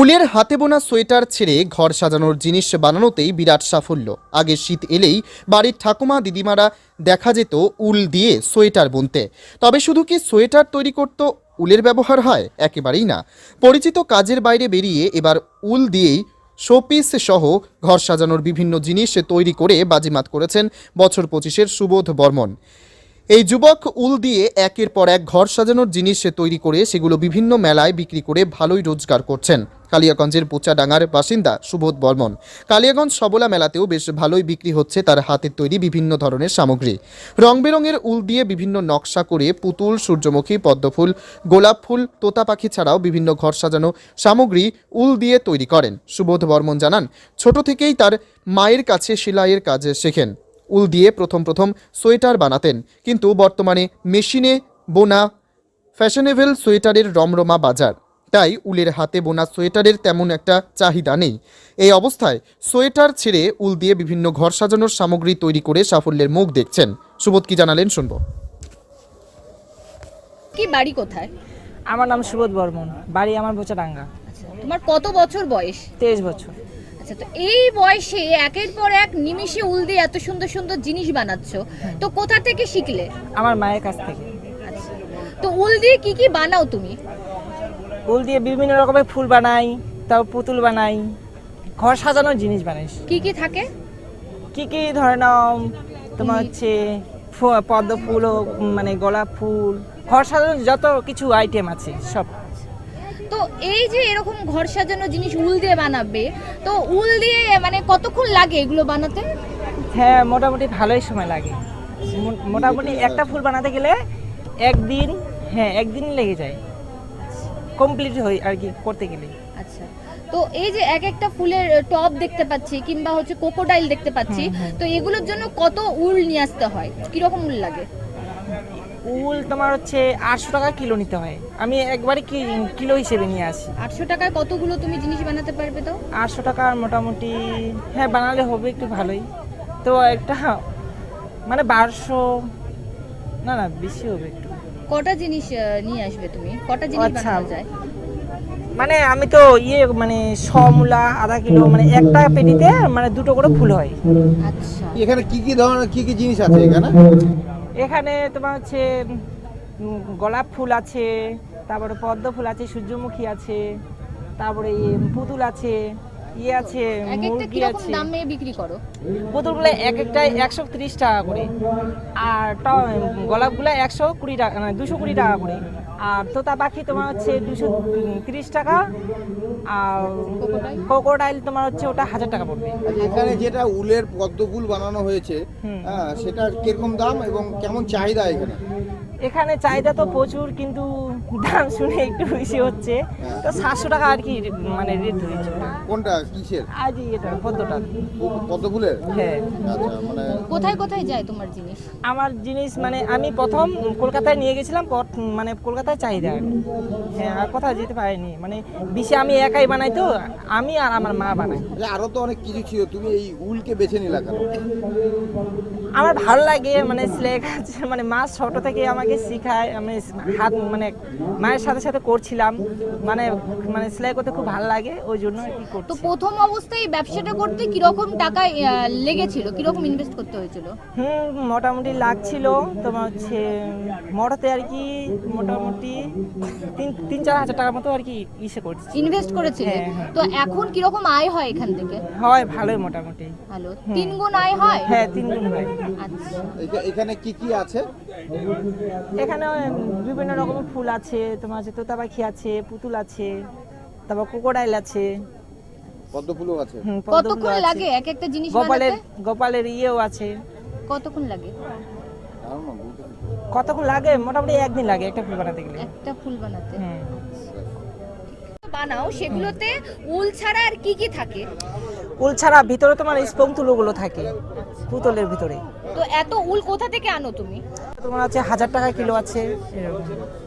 উলের হাতে বোনা সোয়েটার ছেড়ে ঘর সাজানোর জিনিস বানানোতেই বিরাট সাফল্য। আগে শীত এলেই বাড়ির ঠাকুমা, দিদিমারা দেখা যেত উল দিয়ে সোয়েটার বুনতে। তবে শুধু কি সোয়েটার তৈরি করত উলের ব্যবহার হয়? একেবারেই না। পরিচিত কাজের বাইরে বেরিয়ে এবার উল দিয়েই শোপিস সহ ঘর সাজানোর বিভিন্ন জিনিস তৈরি করে বাজিমাত করেছেন বছর পঁচিশের সুবোধ বর্মন। এই যুবক উল দিয়ে একের পর এক ঘর সাজানোর জিনিস তৈরি করে সেগুলো বিভিন্ন মেলায় বিক্রি করে ভালোই রোজগার করছেন। কালিয়াগঞ্জের পোচাডাঙ্গার বাসিন্দা সুবোধ বর্মন। কালিয়াগঞ্জ সবলা মেলাতেও বেশ ভালোই বিক্রি হচ্ছে তার হাতের তৈরি বিভিন্ন ধরনের সামগ্রী। রং বেরঙের উল দিয়ে বিভিন্ন নকশা করে পুতুল, সূর্যমুখী, পদ্মফুল, গোলাপ ফুল, তোতা পাখি ছাড়াও বিভিন্ন ঘর সাজানো সামগ্রী উল দিয়ে তৈরি করেন। সুবোধ বর্মন জানান, ছোট থেকেই তার মায়ের কাছে সেলাইয়ের কাজ শেখেন। উল দিয়ে প্রথম প্রথম সোয়েটার বানাতেন। কিন্তু বর্তমানে মেশিনে বোনা ফ্যাশনেবল সোয়েটারের রমরমা বাজার। তাই উলের হাতে বোনা সোয়েটারের তেমন একটা চাহিদা নেই। এই অবস্থায় সোয়েটার ছেড়ে উল দিয়ে বিভিন্ন ঘর সাজানোর সামগ্রী তৈরি করে সাফল্যের মুখ দেখছেন। সুবোধ কি জানালেন শুনব। কি বাড়ি কোথায়? আমার নাম সুবোধ বর্মন। বাড়ি আমার বোচাডাঙ্গা আচ্ছা তোমার কত বছর বয়স? তেইশ বছর। আচ্ছা তো এই বয়সে একের পর এক নিমিষে উল দিয়ে এত সুন্দর সুন্দর জিনিস বানাচ্ছ তো কোথা থেকে শিখলে? আমার মায়ের কাছ থেকে। আচ্ছা তো উল দিয়ে কি কি বানাও তুমি? উল দিয়ে বিভিন্ন রকমের ফুল বানাই তারপর পুতুল বানাই ঘর সাজানোর জিনিস বানাই। কি কি থাকে? কি কি ধরে নাও তোমার হচ্ছে পদ্ম ফুল মানে গোলাপ ফুল ঘর সাজানোর যত কিছু আইটেম আছে সব। তো এই যে এরকম ঘর সাজানো জিনিস উল দিয়ে বানাবে তো উল দিয়ে মানে কতক্ষণ লাগে এগুলো বানাতে? হ্যাঁ মোটামুটি ভালোই সময় লাগে। মোটামুটি একটা ফুল বানাতে গেলে একদিন হ্যাঁ একদিন লেগে যায়। কমপ্লিট হয় আর কি করতে গেলে আচ্ছা। তো এই যে এক একটা ফুলের টপ দেখতে পাচ্ছি কিংবা হচ্ছে কোকোডাইল দেখতে পাচ্ছি তো এগুলোর জন্য কত উল নিয়ে আসতে হয়? কীরকম উল লাগে? উল তোমার হচ্ছে আটশো টাকা কিলো নিতে হয়। আমি একবারে কি কিলো হিসেবে নিয়ে আসি। আটশো টাকায় কতগুলো তুমি জিনিস বানাতে পারবে তো? আটশো টাকার মোটামুটি হ্যাঁ বানালে হবে একটু ভালোই। তো একটা মানে বারোশো না না বেশি হবে। একটু কটা জিনিস নিয়ে আসবে তুমি? কটা জিনিস আচ্ছা। বানানো যায়? মানে আমি তো ইয়ে মানে ছ মূলা আধা কিলো মানে একটা পেটিতে মানে দুটো করে ফুল হয়। আচ্ছা। এখানে কি কি ধরনের কি কি জিনিস আছে এখানে? এখানে তোমার হচ্ছে গোলাপ ফুল আছে তারপরে পদ্ম ফুল আছে সূর্যমুখী আছে তারপরে ইয়ে পুতুল আছে ইয়ে আছে এক একটা মুরগি কীরকম আছে। দামে বিক্রি করো? পুতুলগুলো এক একটাই একশো তিরিশ টাকা করে। আর ট- গোলাপগুলো একশো কুড়ি টাকা মানে দুশো কুড়ি টাকা করে। আর তোতা পাখি তোমার হচ্ছে দুশো তিরিশ টাকা। আর? কোকোডাইল তোমার হচ্ছে ওটা হাজার টাকা পড়বে। আচ্ছা, এখানে যেটা উলের পদ্মফুল বানানো হয়েছে। হ্যাঁ সেটা কীরকম দাম এবং কেমন চাহিদা এখানে? এখানে চাহিদা তো প্রচুর কিন্তু দাম শুনে একটু বেশি হচ্ছে। তো সাতশো টাকা আর কি মানে রেট ধরেছে। কোনটা? কিসের? আজ এটা পদ্মটা। পদ্মফুলের? হ্যাঁ। আচ্ছা মানে কোথায় কোথায় যায় তোমার জিনিস? আমার জিনিস মানে আমি প্রথম কলকাতায় নিয়ে গেছিলাম মানে কলকাতায় চাহিদা। আর হ্যাঁ আর কোথাও যেতে পারিনি। মানে বেশি আমি একাই বানাই তো আমি আর আমার মা বানাই। আরও তো অনেক কিছু ছিল। তুমি এই উলকে বেছে নিলা কেন? আমার ভালো লাগে মানে সেলাই কাজ মানে মা ছোট থেকে আমাকে শেখায় আমি হাত মানে মায়ের সাথে সাথে করছিলাম। মানে মানে সেলাই করতে খুব ভালো লাগে ওই জন্য কি তো প্রথম অবস্থায় ব্যবসাটা করতে কীরকম টাকা লেগেছিল? কীরকম ইনভেস্ট করতে হয়েছিল? হুম মোটামুটি লাগছিল তোমার হচ্ছে মোটাতে আর কি মোটামুটি তিন তিন চার হাজার টাকার মতো আর কি ইসে করছি। ইনভেস্ট করেছিলে? হ্যাঁ, হ্যাঁ। তো এখন কীরকম আয় হয় এখান থেকে? হয় ভালোই মোটামুটি। ভালো। তিন গুণ আয় হয়? হ্যাঁ তিন গুণ হয়। আচ্ছা। এখানে কি কি আছে? এখানে বিভিন্ন রকমের ফুল আছে তোমার হচ্ছে তোতা পাখি আছে পুতুল আছে তারপর কোকোডাইল আছে। পদ্মফুলও আছে? কতক্ষণ লাগে? এক একটা জিনিস গোপালের বানাতে গোপালের ইয়েও আছে। কতক্ষণ লাগে। কতক্ষণ লাগে? মোটামুটি একদিন লাগে একটা ফুল বানাতে গেলে। একটা ফুল বানাতে? বানাও সেগুলোতে উল ছাড়া আর কি কি থাকে? উল ছাড়া ভিতরে তোমার স্পং তুলোগুলো থাকে পুতুলের ভিতরে। তো এত উল কোথা থেকে আনো তুমি? তোমার আছে হাজার টাকা কিলো আছে। এরকম।